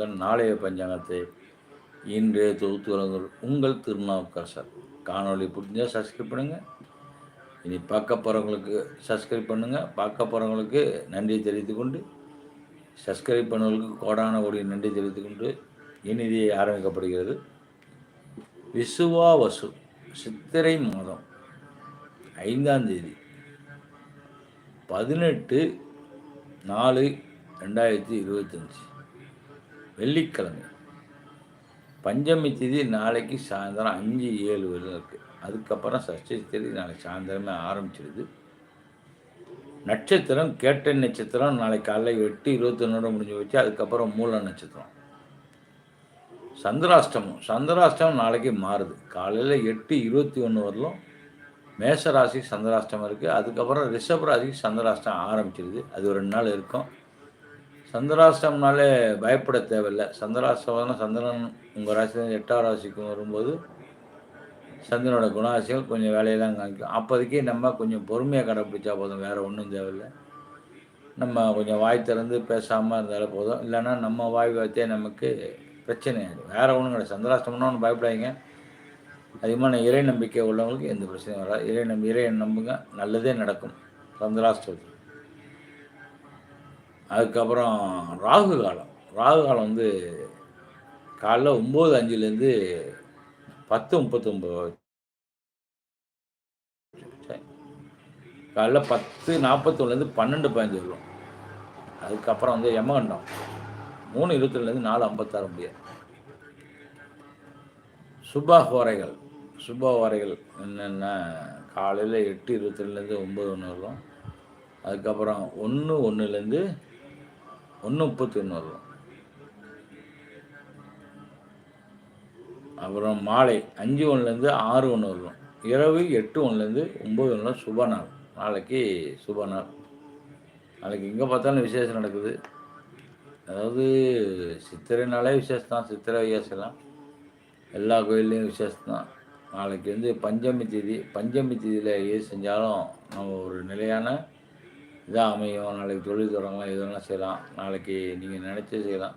தான் நாளைய பஞ்சாங்கத்தை இன்றைய தொகுத்து வழங்குவர் உங்கள் திருநாவுக்கரசர். காணொளி பிடிச்சா சப்ஸ்கிரைப் பண்ணுங்கள் இனி பார்க்க போகிறவங்களுக்கு சப்ஸ்கிரைப் பண்ணுங்கள் பார்க்க போகிறவங்களுக்கு நன்றி தெரிவித்துக்கொண்டு சப்ஸ்கிரைப் பண்ணவர்களுக்கு கோடான கோடி நன்றி தெரிவித்துக்கொண்டு இனிதி ஆரம்பிக்கப்படுகிறது. விசுவா வசு சித்திரை மாதம் ஐந்தாம் தேதி பதினெட்டு நாலு ரெண்டாயிரத்தி இருபத்தஞ்சி. வெள்ளிக்கிழமை. பஞ்சமி திதி நாளைக்கு சாயந்தரம் அஞ்சு ஏழு வரை இருக்குது அதுக்கப்புறம் சஷ்டி திதி நாளைக்கு சாயந்தரமே ஆரம்பிச்சிடுது நட்சத்திரம் கேட்ட நட்சத்திரம் நாளைக்கு காலைல எட்டு இருபத்தொன்னோட முடிஞ்சு வச்சு அதுக்கப்புறம் மூல நட்சத்திரம். சந்திராஷ்டமம். சந்திராஷ்டமம் நாளைக்கு மாறுது. காலையில் எட்டு இருபத்தி ஒன்று வரலும் மேச சந்திராஷ்டமம் இருக்குது அதுக்கப்புறம் ரிஷப ராசிக்கு சந்திராஷ்டம் ஆரம்பிச்சிருது. அது ஒரு ரெண்டு நாள் இருக்கும். சந்திராஷ்டம்னாலே பயப்பட தேவையில்லை. சந்திராஷ்டம்னா சந்திரன் உங்கள் ராசி எட்டாம் ராசிக்கும் வரும்போது சந்திரனோட குணாசிகள் கொஞ்சம் வேலையெல்லாம் காமிக்கும். அப்போதைக்கு நம்ம கொஞ்சம் பொறுமையாக கடைப்பிடிச்சா போதும் வேறு ஒன்றும் தேவையில்லை. நம்ம கொஞ்சம் வாய் திறந்து பேசாமல் இருந்தாலே போதும். இல்லைன்னா நம்ம வாய் வார்த்தையே நமக்கு பிரச்சனை ஆகிடும் வேறு ஒன்றும் கிடையாது. சந்திராஷ்டம்னா ஒன்று பயப்படாதீங்க. அதிகமான இறை நம்பிக்கை உள்ளவங்களுக்கு எந்த பிரச்சனையும் வராது. இறை நம்பி இறை நம்புங்க. நல்லதே நடக்கும். சந்திராஷ்டத்தில் அதுக்கப்புறம் ராகு காலம். ராகு காலம் வந்து காலைல ஒம்பது அஞ்சுலேருந்து பத்து முப்பத்தொம்பது காலைல பத்து நாற்பத்தொன்னுலேருந்து பன்னெண்டு பதினஞ்சு வரும். அதுக்கப்புறம் வந்து யமகண்டம். மூணு இருபத்திலேருந்து நாலு ஐம்பத்தாறு முடியாது சுபா ஹோரைகள். சுபா ஹோரைகள் என்னென்ன காலையில் எட்டு இருபத்திலேருந்து ஒம்பது ஒன்று வரும். அதுக்கப்புறம் ஒன்று ஒன்றுலேருந்து ஒன்று முப்பத்தி ஒன்று வரும் அப்புறம் மாலை அஞ்சு ஒன்றுலேருந்து ஆறு ஒன்று வரும் இரவு எட்டு ஒன்றுலேருந்து ஒம்பது ஒன்று சுப நாள். நாளைக்கு சுப நாள். நாளைக்கு எங்கே பார்த்தாலும் விசேஷம் நடக்குது. அதாவது சித்திரைனாலே விசேஷம் தான் சித்திரை விசேஷம்லாம் எல்லா கோயில்லையும் விசேஷம் தான் நாளைக்கு வந்து பஞ்சமி தேதி பஞ்சமி தேதியில் எது செஞ்சாலும் நம்ம ஒரு நிலையான இதாக அமையும். நாளைக்கு தொழில் தொடங்கலாம் எதுனா செய்யலாம். நாளைக்கு நீங்கள் நினச்சி செய்யலாம்.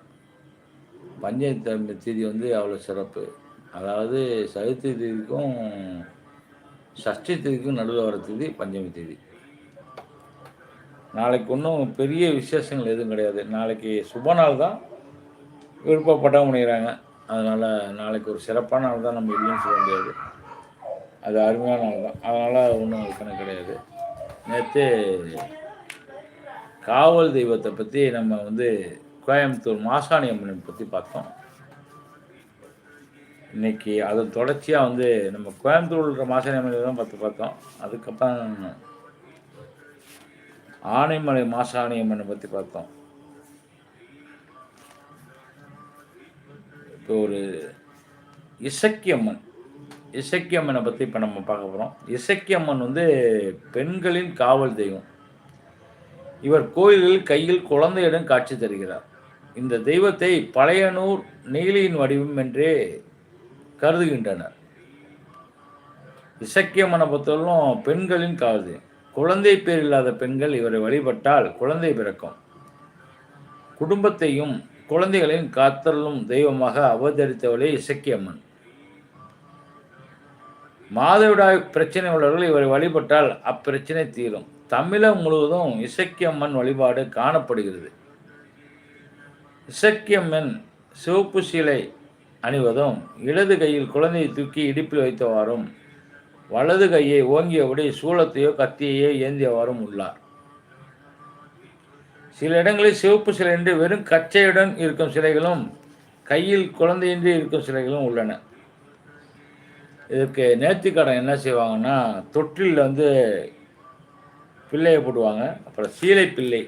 பஞ்சாயத்து தேதி வந்து அவ்வளோ சிறப்பு. அதாவது சதுர்த்தி தேதிக்கும் சஷ்டி தேதிக்கும் நடுவில் வர தேதி பஞ்சமி தேதி. நாளைக்கு ஒன்றும் பெரிய விசேஷங்கள் எதுவும் கிடையாது. நாளைக்கு சுப நாள் தான் விருப்பப்பட்டவங்க பண்ணிக்கிறாங்க அதனால் நாளைக்கு ஒரு சிறப்பான நாள் தான் நம்ம இல்லைன்னு சொல்ல முடியாது. அது அருமையான நாள் தான். அதனால் ஒன்றும் கணக்கு கிடையாது. நேற்று காவல் தெய்வத்தை பற்றி நம்ம வந்து கோயம்புத்தூர் மாசாணி அம்மனை பற்றி பார்த்தோம். இன்னைக்கு அதன் தொடர்ச்சியாக வந்து நம்ம கோயம்புத்தூர் இருக்கிற மாசாணி அம்மனை தான் பார்த்து பார்த்தோம். அதுக்கப்புறம் ஆனைமலை மாசாணி அம்மனை பற்றி பார்த்தோம். இப்போ ஒரு இசக்கியம்மன் இசக்கியம்மனை பற்றி இப்போ நம்ம பார்க்க போகிறோம் இசக்கியம்மன் வந்து பெண்களின் காவல் தெய்வம். இவர் கோயில்களில் கையில் குழந்தையிடம் காட்சி தருகிறார். இந்த தெய்வத்தை பழையனூர் நீலியின் வடிவம் என்றே கருதுகின்றனர். இசக்கிய பொறுத்தவரைக்கும் பெண்களின் காது. குழந்தை பேர் இல்லாத பெண்கள் இவரை வழிபட்டால் குழந்தை பிறக்கும். குடும்பத்தையும் குழந்தைகளின் காத்தலும் தெய்வமாக அவதரித்தவளே இசக்கியம்மன். மாதவிடாய் பிரச்சனை உள்ளவர்கள் இவரை வழிபட்டால் அப்பிரச்சனை தீரும். தமிழகம் முழுவதும் இசக்கியம்மன் வழிபாடு காணப்படுகிறது. இசக்கியம்மன் சிவப்பு சீலை அணிவதும் இடது கையில் குழந்தையை தூக்கி இடுப்பில் வைத்தவாறும் வலது கையை ஓங்கியபடி சூளத்தையோ கத்தியையோ ஏந்தியவாறும் உள்ளார். சில இடங்களில் சிவப்பு சிலை என்று வெறும் கச்சையுடன் இருக்கும் சிலைகளும் கையில் குழந்தையின்றி இருக்கும் சிலைகளும் உள்ளன. இதுக்கு நேர்த்திக்கடன் என்ன செய்வாங்கன்னா தொற்றில் வந்து பிள்ளையை போடுவாங்க அப்புறம் சீலை பிள்ளை.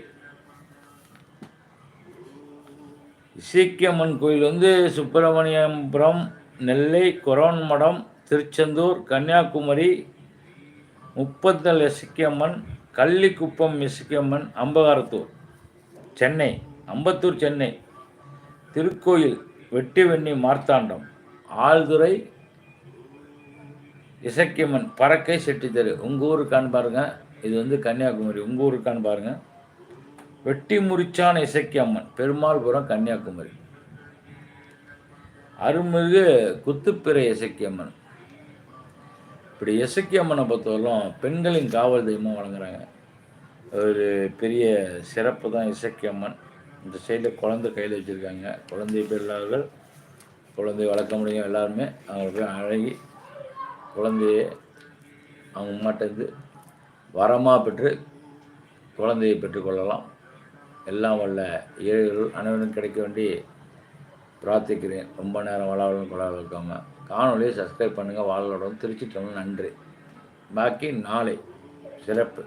இசைக்கியம்மன் கோயில் வந்து சுப்பிரமணியபுரம் நெல்லை கொரோன்மடம் திருச்செந்தூர் கன்னியாகுமரி முப்பத்தல் இசக்கியம்மன் கள்ளிக்குப்பம் இசக்கியம்மன் அம்பகாரத்தூர் சென்னை அம்பத்தூர் சென்னை திருக்கோயில் வெட்டிவெண்ணி மார்த்தாண்டம் ஆழ்துறை இசக்கியம்மன் பறக்கை செட்டித்தரு. உங்கள் ஊருக்கான்னு பாருங்கள் இது வந்து கன்னியாகுமரி உங்கள் இருக்கான்னு பாருங்கள் வெட்டி முறிச்சான இசக்கியம்மன் பெருமாள்புரம் கன்னியாகுமரி. அருள்மிகு குத்துப்பிறை இசக்கியம்மன் இப்படி இசக்கியம்மனை பொறுத்தவரைக்கும் பெண்களின் காவல் தெய்வமாக வழங்குறாங்க. ஒரு பெரிய சிறப்பு தான் இசக்கியம்மன் இந்த சைடில் குழந்தை கையில் வச்சுருக்காங்க. குழந்தை பெரியவர்கள் குழந்தைய வளர்க்க முடியும் எல்லாருமே. அவங்களுக்கு அழகி குழந்தைய அவங்க அம்மாட்டேருந்து வரமாக பெற்று குழந்தையை பெற்றுக்கொள்ளலாம். எல்லாம் வல்ல ஏழைகள் அனைவரும் கிடைக்க வேண்டி பிரார்த்திக்கிறேன். ரொம்ப நேரம் வளாவலும் கொள்ளாமல் இருக்காங்க காணொலியை சப்ஸ்கிரைப் பண்ணுங்கள் வாழ்வோட திருச்சி தமிழ் நன்றி. பாக்கி நாளை சிறப்பு.